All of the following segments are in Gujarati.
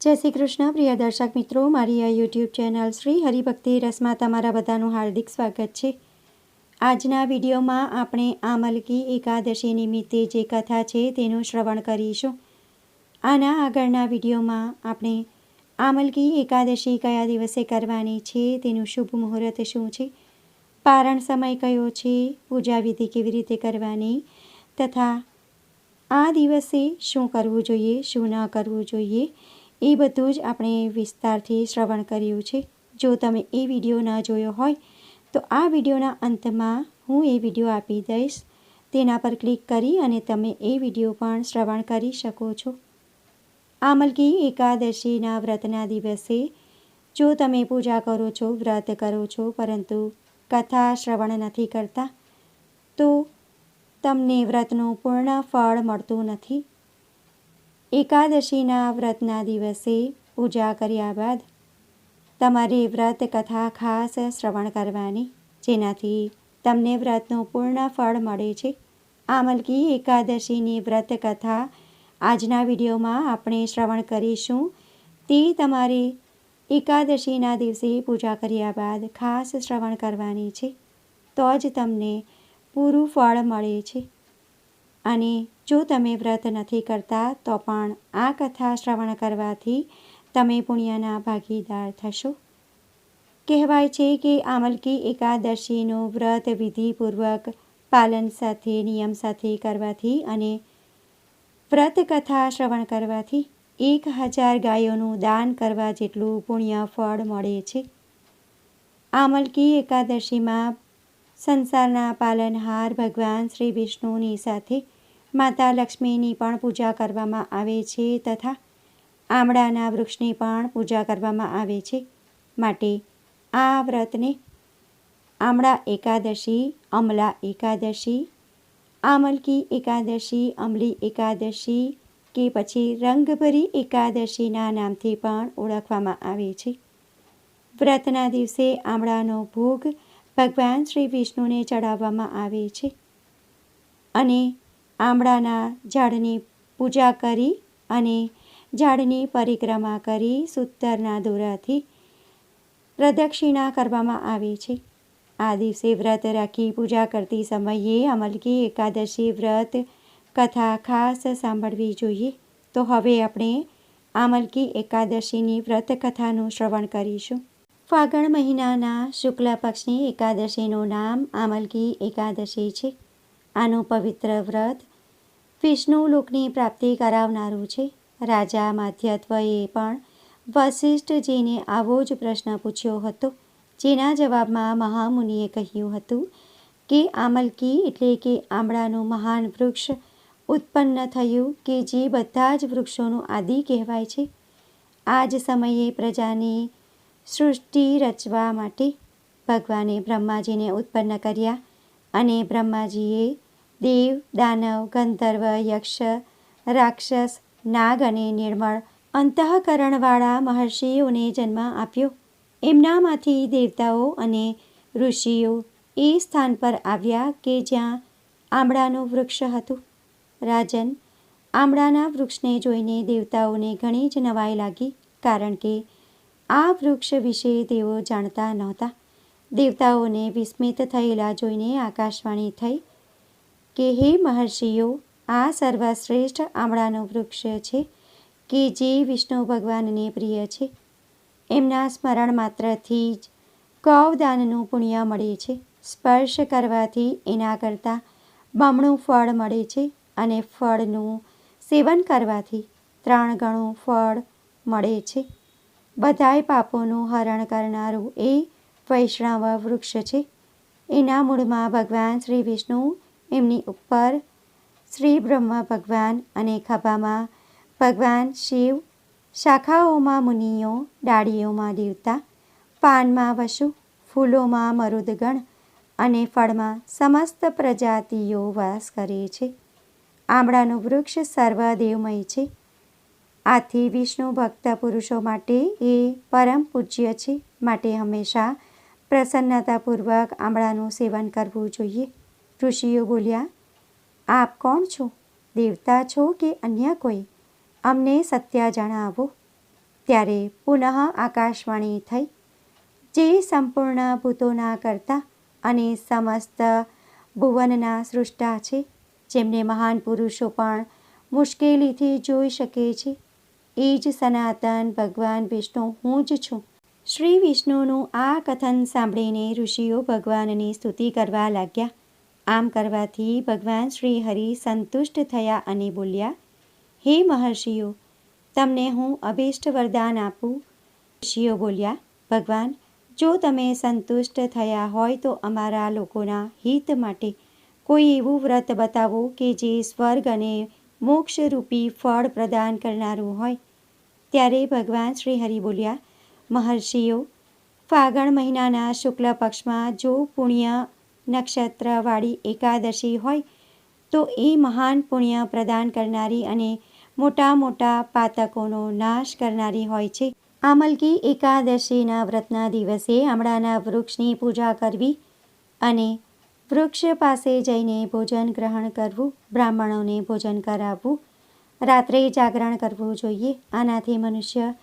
જય શ્રી કૃષ્ણ, પ્રિય દર્શક મિત્રો. મારી આ યુટ્યુબ ચેનલ શ્રી હરિભક્તિ રસમાં તમારા બધાનું હાર્દિક સ્વાગત છે. આજના વિડીયોમાં આપણે આ મલકી એકાદશી નિમિત્તે જે કથા છે તેનું શ્રવણ કરીશું. આના આગળના વિડીયોમાં આપણે આમલકી એકાદશી કયા દિવસે કરવાની છે, તેનું શુભ મુહૂર્ત શું છે, પારણ સમય કયો છે, પૂજા વિધિ કેવી રીતે કરવાની તથા આ દિવસે શું કરવું જોઈએ, શું ન કરવું જોઈએ એ બધું જ આપણે વિસ્તારથી શ્રવણ કર્યું છે. જો તમે એ વીડિયો ન જોયો હોય, તો આ વિડીયોના અંતમાં હું એ વીડિયો આપી દઈશ. તેના પર ક્લિક કરી અને તમે એ વીડિયો પણ શ્રવણ કરી શકો છો. આમલકી એકાદશીના વ્રતના દિવસે, જો તમે પૂજા કરો છો, વ્રત કરો છો, પરંતુ કથા શ્રવણ નથી કરતા, તો તમને વ્રતનું પૂર્ણ ફળ મળતું નથી. એકાદશીના વ્રતના દિવસે પૂજા કર્યા બાદ તમારે વ્રત કથા ખાસ શ્રવણ કરવાની, જેનાથી તમને વ્રતનું પૂર્ણ ફળ મળે છે. આમલકી એકાદશીની વ્રત કથા આજના વિડીયોમાં આપણે શ્રવણ કરીશું. તે તમારે એકાદશીના દિવસે પૂજા કર્યા બાદ ખાસ શ્રવણ કરવાની છે. તો જ તમને પૂરું ફળ મળે છે. અને જો તમે વ્રત નથી કરતા, તો પણ આ કથા શ્રવણ કરવાથી તમે પુણ્યના ભાગીદાર થશો. કહેવાય છે કે આમલકી એકાદશીનું વ્રત વિધિપૂર્વક પાલન સાથે, નિયમ સાથે કરવાથી અને વ્રત કથા શ્રવણ કરવાથી એક હજાર ગાયોનું દાન કરવા જેટલું પુણ્ય ફળ મળે છે. આમલકી એકાદશીમાં સંસારના પાલનહાર ભગવાન શ્રી વિષ્ણુની સાથે માતા લક્ષ્મીની પણ પૂજા કરવામાં આવે છે તથા આમળાના વૃક્ષની પણ પૂજા કરવામાં આવે છે. માટે આ વ્રતને આમળા એકાદશી, અમલા એકાદશી, આમલકી એકાદશી, અમલી એકાદશી કે પછી રંગભરી એકાદશીના નામથી પણ ઓળખવામાં આવે છે. વ્રતના દિવસે આમળાનો ભોગ ભગવાન શ્રી વિષ્ણુને ચડાવવામાં આવે છે અને આમળાના ઝાડની પૂજા કરી અને ઝાડની પરિક્રમા કરી સૂતરના દોરાથી પ્રદક્ષિણા કરવામાં આવે છે. આ દિવસે વ્રત રાખી પૂજા કરતી સમયે અમલકી એકાદશી વ્રત કથા ખાસ સાંભળવી જોઈએ. તો હવે આપણે આમલકી એકાદશીની વ્રત કથાનું શ્રવણ કરીશું. ફાગણ મહિનાના શુક્લ પક્ષની એકાદશીનું નામ આમલકી એકાદશી છે. આનું પવિત્ર વ્રત વિષ્ણુ લોકની પ્રાપ્તિ કરાવનારું છે. રાજા માધ્યત્વએ પણ વશિષ્ઠજીને આવો જ પ્રશ્ન પૂછ્યો હતો, જેના જવાબમાં મહામુનિએ કહ્યું હતું કે, આમલકી એટલે કે આમળાનું મહાન વૃક્ષ ઉત્પન્ન થયું કે જે બધા જ વૃક્ષોનું આદિ કહેવાય છે. આ જ સમયે પ્રજાની સૃષ્ટિ રચવા માટે ભગવાને બ્રહ્માજીને ઉત્પન્ન કર્યા અને બ્રહ્માજીએ દેવ, દાનવ, ગંધર્વ, યક્ષ, રાક્ષસ, નાગ અને નિર્મળ અંતઃકરણવાળા મહર્ષિઓને જન્મ આપ્યો. એમનામાંથી દેવતાઓ અને ઋષિઓ એ સ્થાન પર આવ્યા કે જ્યાં આમળાનું વૃક્ષ હતું. રાજન આમળાના વૃક્ષને જોઈને દેવતાઓને ઘણી જ નવાઈ લાગી, કારણ કે આ વૃક્ષ વિશે તેઓ જાણતા નહોતા. દેવતાઓને વિસ્મિત થયેલા જોઈને આકાશવાણી થઈ કે, હે મહર્ષિઓ, આ સર્વશ્રેષ્ઠ આમળાનું વૃક્ષ છે કે જે વિષ્ણુ ભગવાનને પ્રિય છે. એમના સ્મરણ માત્રથી જ ગૌદાનનું પુણ્ય મળે છે. સ્પર્શ કરવાથી એના કરતાં બમણું ફળ મળે છે અને ફળનું સેવન કરવાથી ત્રણ ગણું ફળ મળે છે. બધાય પાપોનું હરણ કરનારું એ વૈષ્ણવ વૃક્ષ છે. એના મૂળમાં ભગવાન શ્રી વિષ્ણુ, એમની ઉપર શ્રી બ્રહ્મ ભગવાન અને ખભામાં ભગવાન શિવ, શાખાઓમાં મુનિઓ, ડાળીઓમાં દેવતા, પાનમાં વસુ, ફૂલોમાં મરુદગણ અને ફળમાં સમસ્ત પ્રજાતિઓ વાસ કરે છે. આમળાનું વૃક્ષ સર્વદેવમય છે. આથી વિષ્ણુ ભક્ત પુરુષો માટે એ પરમ પૂજ્ય છે. માટે હંમેશા પ્રસન્નતાપૂર્વક આમળાનું સેવન કરવું જોઈએ. ઋષિઓ બોલ્યા, આપ કોણ છો? દેવતા છો કે અન્ય કોઈ? અમને સત્ય જણાવો. ત્યારે પુનઃ આકાશવાણી થઈ. જે સંપૂર્ણ ભૂતોના કરતા અને સમસ્ત ભુવનના સૃષ્ટા છે, જેમને મહાન પુરુષો પણ મુશ્કેલીથી જોઈ શકે છે. એ જ સનાતન ભગવાન વિષ્ણુ હું જ છું. શ્રી વિષ્ણુનું આ કથન સાંભળીને ઋષિઓ ભગવાનની સ્તુતિ કરવા લાગ્યા. આમ કરવાથી ભગવાન શ્રી હરિ સંતુષ્ટ થયા અને બોલ્યા, હે મહર્ષિઓ, તમને હું અભિષ્ટ વરદાન આપું. ઋષિઓ બોલ્યા, ભગવાન, જો તમે સંતુષ્ટ થયા હોય તો અમારા લોકોના હિત માટે કોઈ એવું વ્રત બતાવો કે જે સ્વર્ગ અને મોક્ષરૂપી ફળ પ્રદાન કરનારું હોય, ત્યારે ભગવાન શ્રી હરિ બોલ્યા, મહર્ષિઓ, ફાગણ મહિનાના શુક્લ પક્ષમાં જો પુણ્ય નક્ષત્રવાળી એકાદશી હોય, તો એ મહાન પુણ્ય પ્રદાન કરનારી અને મોટા મોટા પાતકોનો નાશ કરનારી હોય છે. આમલકી એકાદશીના વ્રતના દિવસે આમળાના વૃક્ષની પૂજા કરવી અને વૃક્ષ પાસે જઈને ભોજન ગ્રહણ કરવું, બ્રાહ્મણોને ભોજન કરાવવું, રાત્રે જાગરણ કરવું જોઈએ. આનાથી મનુષ્ય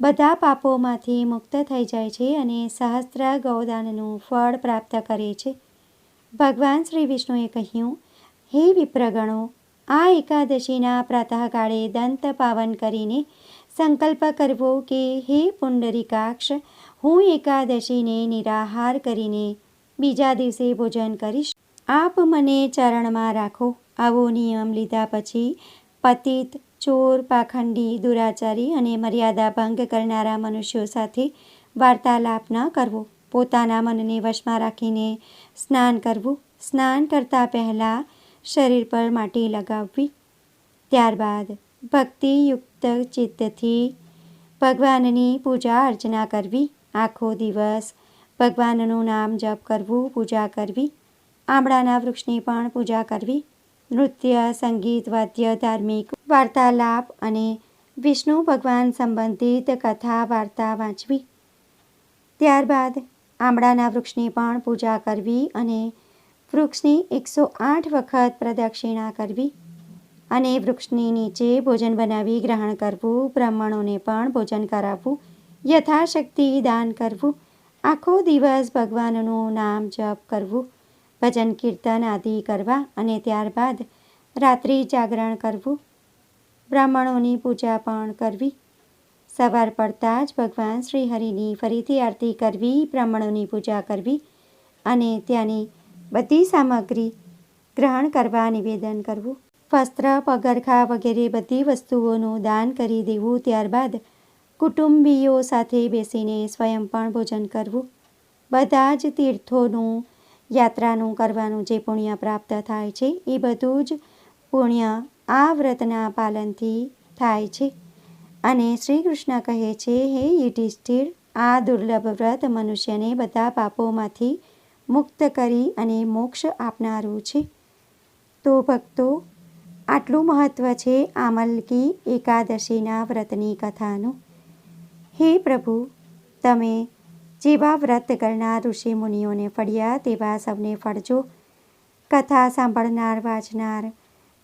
બધા પાપોમાંથી મુક્ત થઈ જાય છે અને સહસ્ત્ર ગૌદાનનું ફળ પ્રાપ્ત કરે છે. ભગવાન શ્રી વિષ્ણુએ કહ્યું, હે વિપ્રગણો, આ એકાદશીના પ્રાતઃકાળે દંત પાવન કરીને સંકલ્પ કરવો કે, હે પુંડરીકાક્ષ, હું એકાદશીને નિરાહાર કરીને બીજા દિવસે ભોજન કરીશ. આપ મને ચરણમાં રાખો. આવો નિયમ લીધા પછી પતિત, ચોર, પાખંડી, દુરાચારી અને મર્યાદા ભંગ કરનારા મનુષ્યો સાથે વાર્તાલાપ ન કરવો. પોતાના મનને વશમાં રાખીને સ્નાન કરવું. સ્નાન કરતાં પહેલાં શરીર પર માટી લગાવવી. ત્યારબાદ ભક્તિયુક્ત ચિત્તથી ભગવાનની પૂજા અર્ચના કરવી. આખો દિવસ ભગવાનનું નામ જપ કરવું, પૂજા કરવી, આંબળાના વૃક્ષની પણ પૂજા કરવી, નૃત્ય, સંગીત, વાદ્ય, ધાર્મિક વાર્તાલાપ અને વિષ્ણુ ભગવાન સંબંધિત કથા, વાર્તા વાંચવી. ત્યારબાદ આંબળાના વૃક્ષની પણ પૂજા કરવી અને વૃક્ષની એકસો આઠ વખત પ્રદક્ષિણા કરવી અને વૃક્ષની નીચે ભોજન બનાવી ગ્રહણ કરવું, બ્રાહ્મણોને પણ ભોજન કરાવવું, યથાશક્તિ દાન કરવું આખો દિવસ ભગવાનનું નામ જપ કરવું, ભજન કીર્તન આદિ કરવા અને ત્યારબાદ રાત્રિ જાગરણ કરવું, બ્રાહ્મણોની પૂજા પણ કરવી. સવાર પડતા જ ભગવાન શ્રી હરિની ફરીથી આરતી કરવી, બ્રાહ્મણોની પૂજા કરવી અને ત્યાંની બધી સામગ્રી ગ્રહણ કરવા નિવેદન કરવું. વસ્ત્ર, પગરખા વગેરે બધી વસ્તુઓનું દાન કરી દેવું, ત્યારબાદ કુટુંબીઓ સાથે બેસીને સ્વયં પણ ભોજન કરવું. બધા જ તીર્થોનું યાત્રાનું કરવાનું જે પુણ્ય પ્રાપ્ત થાય છે, એ બધું જ પુણ્ય આ વ્રતના પાલનથી થાય છે. અને શ્રી કૃષ્ણ કહે છે, હે યુધિષ્ઠિર, આ દુર્લભ વ્રત મનુષ્યને બધા પાપોમાંથી મુક્ત કરી અને મોક્ષ આપનારું છે. તો ભક્તો, આટલું મહત્ત્વ છે આમલકી એકાદશીના વ્રતની કથાનું. હે પ્રભુ, તમે જેવા વ્રત કરનાર ઋષિ મુનિઓને ફળ્યા તેવા સૌને ફળજો. કથા સાંભળનાર, વાંચનાર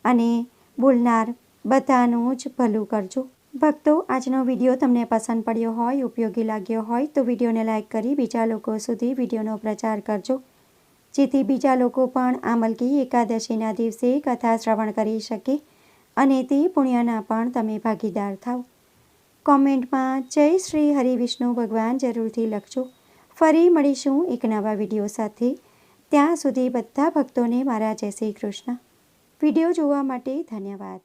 અને બોલનાર બધાનું જ ભલું કરજો. ભક્તો, આજનો વીડિયો તમને પસંદ પડ્યો હોય, ઉપયોગી લાગ્યો હોય, તો વિડીયોને લાઇક કરી બીજા લોકો સુધી વિડીયોનો પ્રચાર કરજો. જેથી બીજા લોકો પણ આ મલકી એકાદશીના દિવસે કથા શ્રવણ કરી શકે અને તે પુણ્યના પણ તમે ભાગીદાર થાવ. કોમેન્ટમાં જય શ્રી હરિવિષ્ણુ ભગવાન જરૂરથી લખજો. ફરી મળીશું એક નવા વીડિયો સાથે. ત્યાં સુધી બધા ભક્તોને મારા જય શ્રી કૃષ્ણ. વીડિયો જોવા માટે ધન્યવાદ.